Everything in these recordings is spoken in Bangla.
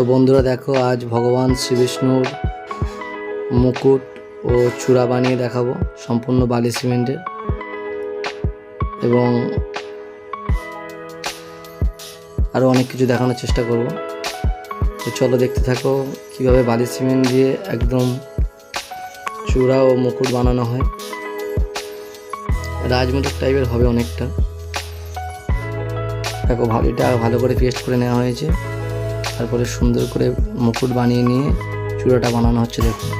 তো বন্ধুরা দেখো, আজ ভগবান শ্রীবিষ্ণুর মুকুট ও চূড়া বানিয়ে দেখাবো, সম্পূর্ণ বালি সিমেন্টের। এবং আরও অনেক কিছু দেখানোর চেষ্টা করব। তো চলো দেখতে থাকো, কীভাবে বালি সিমেন্ট দিয়ে একদম চূড়া ও মুকুট বানানো হয়। রাজমুকুট টাইপের হবে অনেকটা। দেখো ভালিটা ভালো করে পেস্ট করে নেওয়া হয়েছে। তারপরে সুন্দর করে মুকুট বানিয়ে নিয়ে চূড়াটা বানানো হচ্ছে, দেখুন।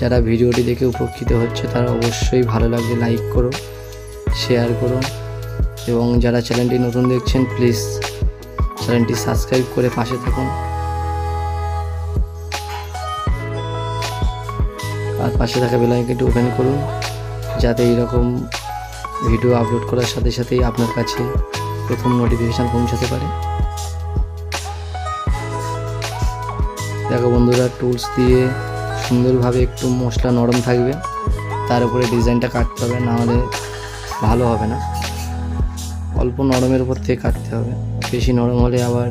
যারা ভিডিওটি দেখে উপকৃত হচ্ছে, তারা অবশ্যই ভালো লাগলে লাইক করো, শেয়ার করো, এবং যারা চ্যানেলটি নতুন দেখছেন, প্লিজ চ্যানেলটি সাবস্ক্রাইব করে পাশে থাকুন। আর পাশে থাকা বেলাইকনটি ওপেন করুন, যাতে এইরকম ভিডিও আপলোড করার সাথে সাথেই আপনার কাছে প্রথম নোটিফিকেশান পৌঁছাতে পারে। দেখো বন্ধুরা টুলস দিয়ে সুন্দরভাবে একটু মশলা নরম থাকবে। তার উপরে ডিজাইনটা কাটতে হবে, না হলে ভালো হবে না। অল্প নরমের উপর থেকে কাটতে হবে। বেশি নরম হলে আবার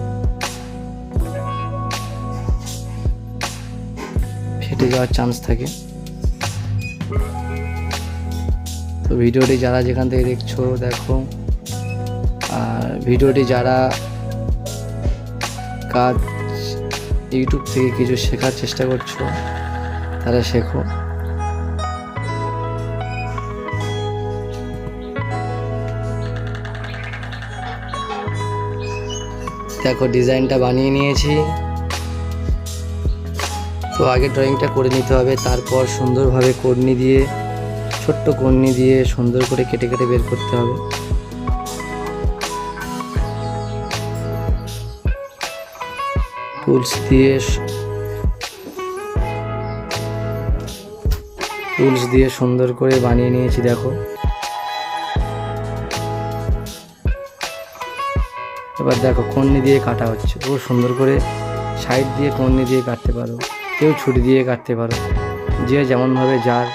ফেটে যাওয়ার চান্স থাকে। তো ভিডিওটি যারা যেখান থেকে দেখছ, দেখো ভিডিওটি যারা কাজ ইউটিউব থেকে কিছু শেখার চেষ্টা করছ, তারা শেখো। দেখো, ডিজাইনটা বানিয়ে নিয়েছি। তো আগে ড্রয়িংটা করে নিতে হবে, তারপর সুন্দরভাবে কর্নি দিয়ে, ছোট্ট কর্নি দিয়ে সুন্দর করে কেটে কেটে বের করতে হবে। টুলস দিয়ে টুলস দিয়ে সুন্দর করে বানিয়ে নিয়েছি, দেখো। এবার দেখো, কন্নি দিয়ে কাটা হচ্ছে। খুব সুন্দর করে সাইড দিয়ে কন্নি দিয়ে কাটতে পারো। কেউ ছুটি দিয়ে কাটতে পারো। যে যেমনভাবে যার,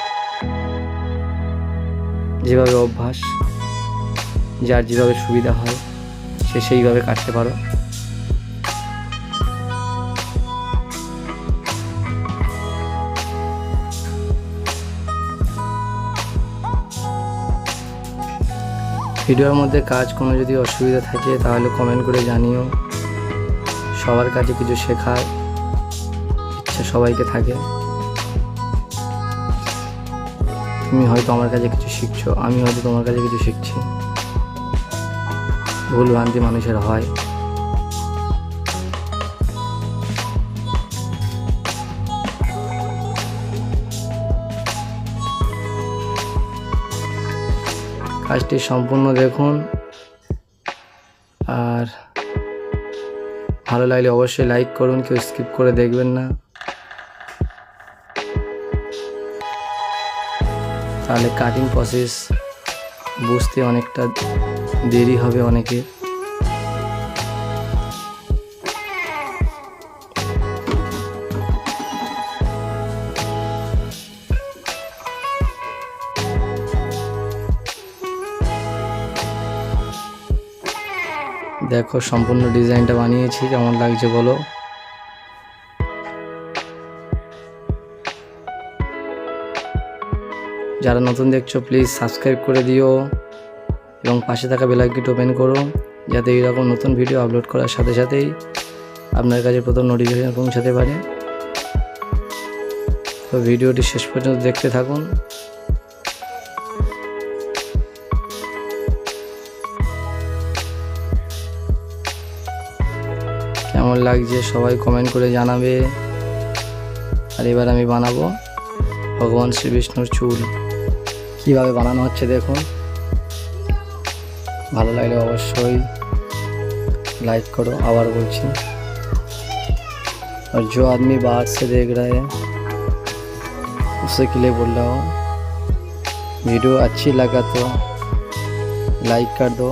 যেভাবে অভ্যাস, যার যেভাবে সুবিধা হয়, সে সেইভাবে কাটতে পারো। ভিডিওর মধ্যে কাজ কোনো যদি অসুবিধা থাকে তাহলে কমেন্ট করে জানিও। সবার কাছে কিছু শেখার ইচ্ছা সবাইকে থাকে। তুমি হয়তো আমার কাছে কিছু শিখছো, আমি হয়তো তোমার কাছে কিছু শিখছি। ভুল ভ্রান্তি মানুষের হয়। কাজটি সম্পূর্ণ দেখুন। আর ভালো লাগলে অবশ্যই লাইক করুন, কেউ স্কিপ করে দেখবেন না। তাহলে কাটিং প্রসেস বুঝতে অনেকটা দেরি হবে অনেকে দেখো সম্পূর্ণ ডিজাইনটা বানিয়েছি, কেমন লাগছে বলো? যারা নতুন দেখছ প্লিজ সাবস্ক্রাইব করে দিও এবং পাশে থাকা বেলাইকনটি ওপেন করো, যাতে এইরকম নতুন ভিডিও আপলোড করার সাথে সাথেই আপনার কাছে প্রথম নোটিফিকেশন পৌঁছাতে পারে। তো ভিডিওটি শেষ পর্যন্ত দেখতে থাকুন। লাগছে, সবাই কমেন্ট করে জানাবে। আর এবার আমি বানাবো ভগবান শ্রী বিষ্ণুর চুল। কীভাবে বানানো হচ্ছে দেখুন। ভালো লাগলে অবশ্যই লাইক করো, আবার বলছি। আর जो আদমি बाहर से देख रहा है उसे के लिए बोल रहा हूँ वीडियो अच्छी কর দো लाइक कर दो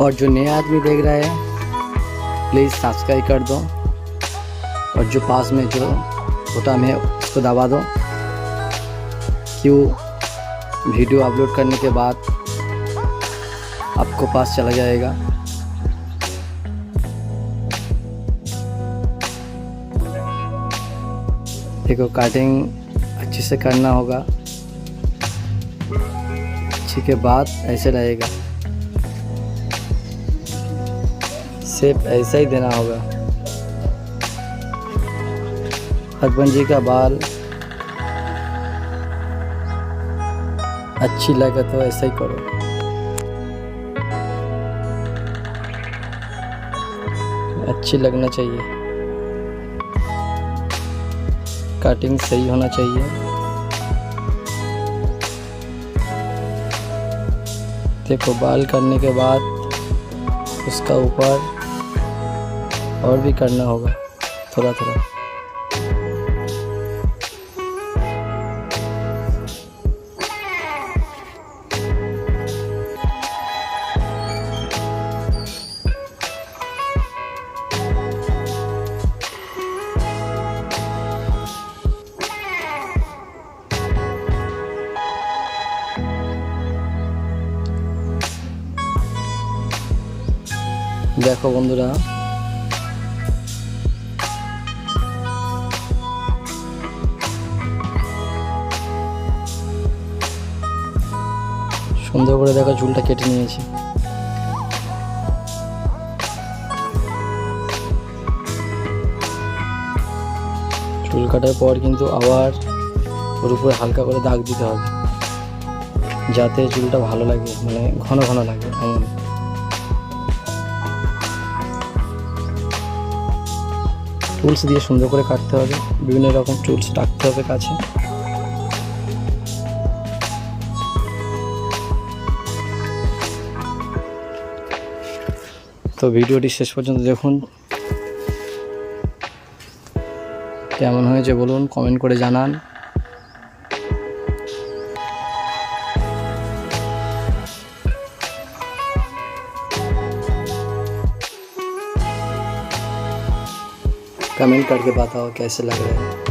और जो नया आदमी देख रहा है प्लीज़ सब्सक्राइब कर दो। और जो पास में जो बटन है उसको दबा दो। क्यों वीडियो अपलोड करने के बाद आपको पास चला जाएगा। देखो कटिंग अच्छे से करना होगा। अच्छी के बाद ऐसे रहेगा। सिर्फ़ ऐसा ही देना होगा। हसबैंड जी का बाल अच्छी लगे तो ऐसा ही करो। अच्छी लगना चाहिए। कटिंग सही होना चाहिए। देखो, बाल करने के बाद उसका ऊपर और भी करना होगा थोड़ा थोड़ा দেখো বন্ধুরা সুন্দর করে দেখো চুলটা কেটে নিয়েছি। চুল কাটার পর কিন্তু আবার ওর উপরে হালকা করে দাগ দিতে হবে, যাতে চুলটা ভালো লাগে মানে ঘন ঘন লাগে এমন। টুলস দিয়ে সুন্দর করে কাটতে হবে, বিভিন্ন রকম টুলস রাখতে হবে কাছে। তো ভিডিওটি শেষ পর্যন্ত দেখুন কেমন হয়েছে বলুন কমেন্ট করে জানান कमेंट करके बताओ कैसे लग रहा है